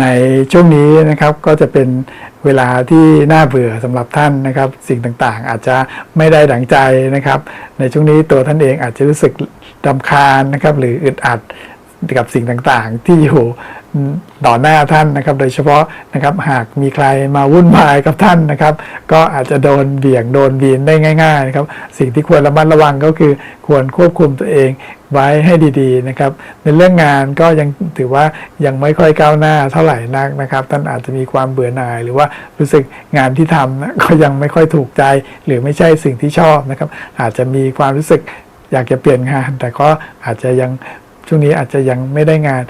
ในช่วงนี้นะครับก็จะเป็นเวลาที่น่าเบื่อสำหรับท่านนะครับ สิ่งต่างๆ อาจจะไม่ได้ดังใจนะครับ ในช่วงนี้ตัวท่านเองอาจจะรู้สึกดำคาญนะครับ หรืออึดอัด กับสิ่งต่างๆ ที่อยู่ต่อหน้าท่านนะครับ โดยเฉพาะนะครับหากมีใครมาวุ่นวายกับท่านนะครับ ก็อาจจะโดนเบี่ยงโดนบีนได้ง่าย ๆ นะครับ สิ่งที่ควรระมัดระวังก็คือควรควบคุมตัวเองไว้ให้ดีๆนะครับ ในเรื่องงานก็ยังถือว่ายังไม่ค่อยก้าวหน้าเท่าไหร่นักนะครับ ท่านอาจจะมีความเบื่อหน่าย หรือว่ารู้สึกงานที่ทำนะก็ยังไม่ค่อยถูกใจ หรือไม่ใช่สิ่งที่ชอบนะครับ อาจจะมีความรู้สึกอยากจะเปลี่ยนงาน แต่ก็อาจจะยัง ช่วงนี้อาจจะยังไม่ได้งาน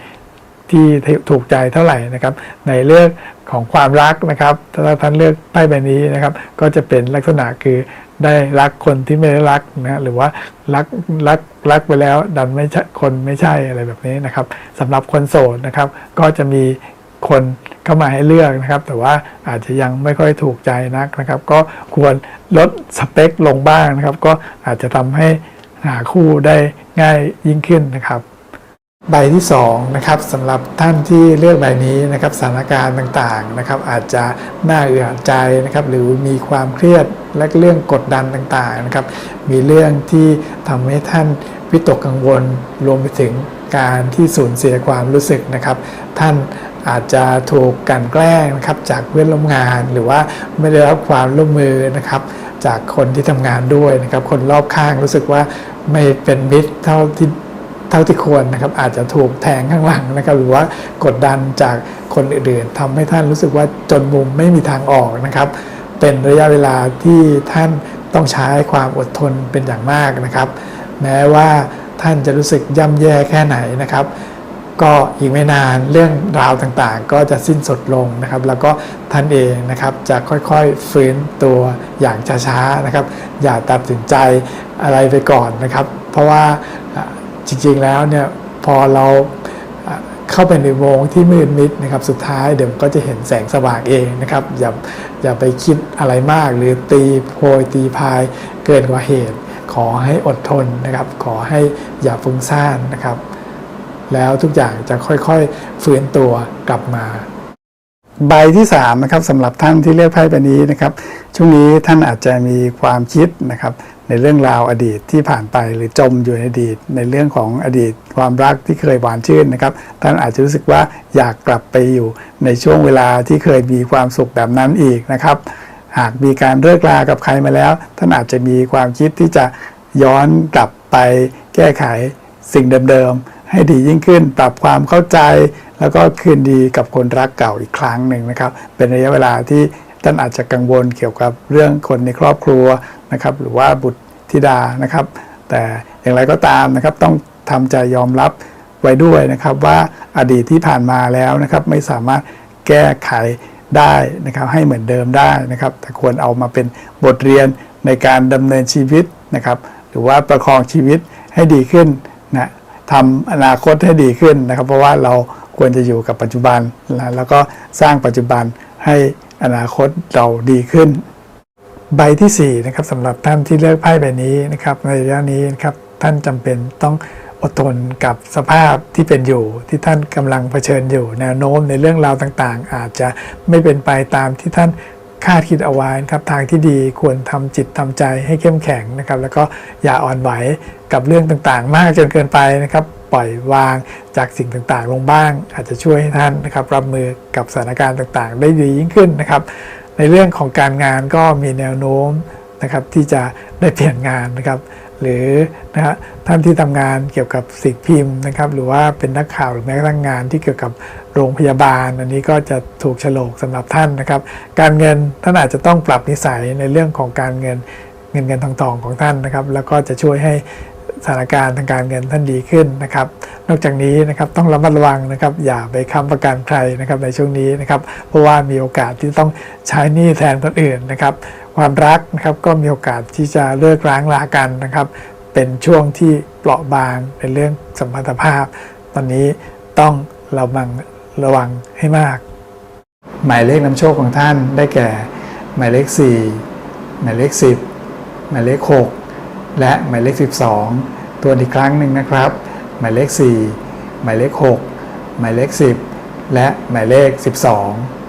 ที่ถูกใจเท่าไหร่นะครับ ในเรื่องของความรักนะครับ ถ้าท่านเลือกไพ่ใบนี้นะครับ ก็จะเป็นลักษณะคือได้รักคนที่ไม่ได้รักนะหรือว่ารักรักรักไปแล้ว ดันไม่ใช่คนไม่ใช่อะไรแบบนี้นะครับสำหรับคนโสดนะครับ ก็จะมีคนเข้ามาให้เลือกนะครับ แต่ว่าอาจจะยังไม่ค่อยถูกใจนักนะครับ ก็ควรลดสเปคลงบ้างนะครับ ก็อาจจะทำให้หาคู่ได้ง่ายยิ่งขึ้นนะครับ ใบที่2นะครับสำหรับท่านที่เลือกใบนี้นะครับสถานการณ์ต่างๆนะครับอาจจะน่าเอือดใจนะครับหรือมีความเครียดและเรื่องกดดันต่างๆนะครับมีเรื่องที่ทำให้ท่านวิตกกังวลรวมไปถึงการที่สูญเสียความรู้สึกนะครับ ท่านอาจจะถูกกันแกล้งนะครับจากเพื่อนร่วมงาน หรือว่าไม่ได้รับความร่วมมือนะครับจากคนที่ทำงานด้วยนะครับคนรอบข้างรู้สึกว่าไม่เป็นมิตรเท่าที่ เท่าที่ควรนะครับอาจจะถูกแทงข้างหลังนะครับหรือว่ากดดันจากคนอื่นๆทำให้ท่านรู้สึกว่าจนมุมไม่มีทางออกนะครับ เป็นระยะเวลาที่ท่านต้องใช้ความอดทนเป็นอย่างมากนะครับ แม้ว่าท่านจะรู้สึกย่ำแย่แค่ไหนนะครับ ก็อีกไม่นานเรื่องราวต่างๆ ก็จะสิ้นสุดลงนะครับ แล้วก็ท่านเองนะครับจะค่อยๆฟื้นตัวอย่างช้าๆนะครับ อย่าตัดสินใจอะไรไปก่อนนะครับ เพราะว่า จริงๆแล้วเนี่ยพอเราเข้าไปในวงที่มืดมิดนะครับสุดท้ายเดี๋ยวก็จะเห็นแสงสว่างเองนะครับอย่าอย่าไปคิดอะไรมาก หรือตีโพยตีพายเกินกว่าเหตุ ขอให้อดทนนะครับ ขอให้อย่าฟุ้งซ่านนะครับ แล้วทุกอย่างจะค่อยๆฟื้นตัวกลับมา ใบที่3นะครับสำหรับท่านที่เลือกไพ่ใบนี้นะครับ ช่วงนี้ท่านอาจจะมีความคิดนะครับ ในเรื่องราวอดีตที่ผ่านไปหรือจมอยู่ในอดีต ในเรื่องของอดีต ความรักที่เคยหวานชื่นนะครับ ท่านอาจจะรู้สึกว่าอยากกลับไปอยู่ในช่วงเวลาที่เคยมีความสุขแบบนั้นอีกนะครับ หากมีการเลิกลากับใครมาแล้ว ท่านอาจจะมีความคิดที่จะย้อนกลับไปแก้ไขสิ่งเดิมๆให้ดียิ่งขึ้น ปรับความเข้าใจ แล้วก็คืนดีกับคนรักเก่าอีกครั้งหนึ่งนะครับ เป็นระยะเวลาที่ท่านอาจจะกังวลเกี่ยวกับเรื่องคนในครอบครัวนะครับ หรือว่าบุตรธิดานะครับ แต่อย่างไรก็ตามนะครับ ต้องทำใจยอมรับไว้ด้วยนะครับว่าอดีตที่ผ่านมาแล้วนะครับ ไม่สามารถแก้ไขได้นะครับให้เหมือนเดิมได้นะครับ แต่ควรเอามาเป็นบทเรียนในการดำเนินชีวิตนะครับ หรือว่าประคองชีวิตให้ดีขึ้นนะทำอนาคตให้ดีขึ้นนะครับ เพราะว่าเรา ควรจะอยู่กับปัจจุบันนะแล้วก็สร้างปัจจุบันให้อนาคตเราดีขึ้น ใบที่4นะครับสำหรับท่านที่เลือกไพ่ใบนี้นะครับในระยะนี้นะครับท่านจำเป็นต้องอดทนกับสภาพที่เป็นอยู่ที่ท่านกำลังเผชิญอยู่แนวโน้มในเรื่องราวต่างๆ อาจจะไม่เป็นไปตามที่ท่านคาดคิดเอาไว้นะครับทางที่ดีควรทำจิตทำใจให้เข้มแข็งนะครับ แล้วก็อย่าอ่อนไหวกับเรื่องต่างๆ มากจนเกินไปนะครับ ปล่อยวางจากสิ่งต่างๆ ลงบ้าง อาจจะช่วยให้ท่านนะครับรับมือกับสถานการณ์ต่างๆ ได้ดียิ่งขึ้นนะครับ ในเรื่องของการงานก็มีแนวโน้มนะครับที่จะได้เปลี่ยนงานนะครับ หรือนะฮะท่านที่ทำงานเกี่ยวกับสิ่งพิมพ์นะครับ หรือว่าเป็นนักข่าวหรือแม้กระทั่งงานที่เกี่ยวกับโรงพยาบาล อันนี้ก็จะถูกฉลกสำหรับท่านนะครับ การเงินท่านอาจจะต้องปรับนิสัยในเรื่องของการเงินเงินเงินทองทองของท่านนะครับ แล้วก็จะช่วยให้ สถานการณ์ทางการเงินท่านดีขึ้นนะครับ นอกจากนี้นะครับต้องระมัดระวังนะครับ อย่าไปค้ำประกันใครนะครับในช่วงนี้นะครับ เพราะว่ามีโอกาสที่ต้องใช้หนี้แทนคนอื่นนะครับ ความรักนะครับก็มีโอกาสที่จะเลิกร้างลากันนะครับ เป็นช่วงที่เปราะบางในเรื่องสัมพันธภาพ ตอนนี้ต้องระวังระวังให้มาก หมายเลขนำโชคของท่านได้แก่ หมายเลข 4 หมายเลข 10 หมายเลข 6 และหมายเลข 12 ตัวอีกครั้งหนึ่งนะครับ หมายเลข 4 หมายเลข 6 หมายเลข 10 และหมายเลข 12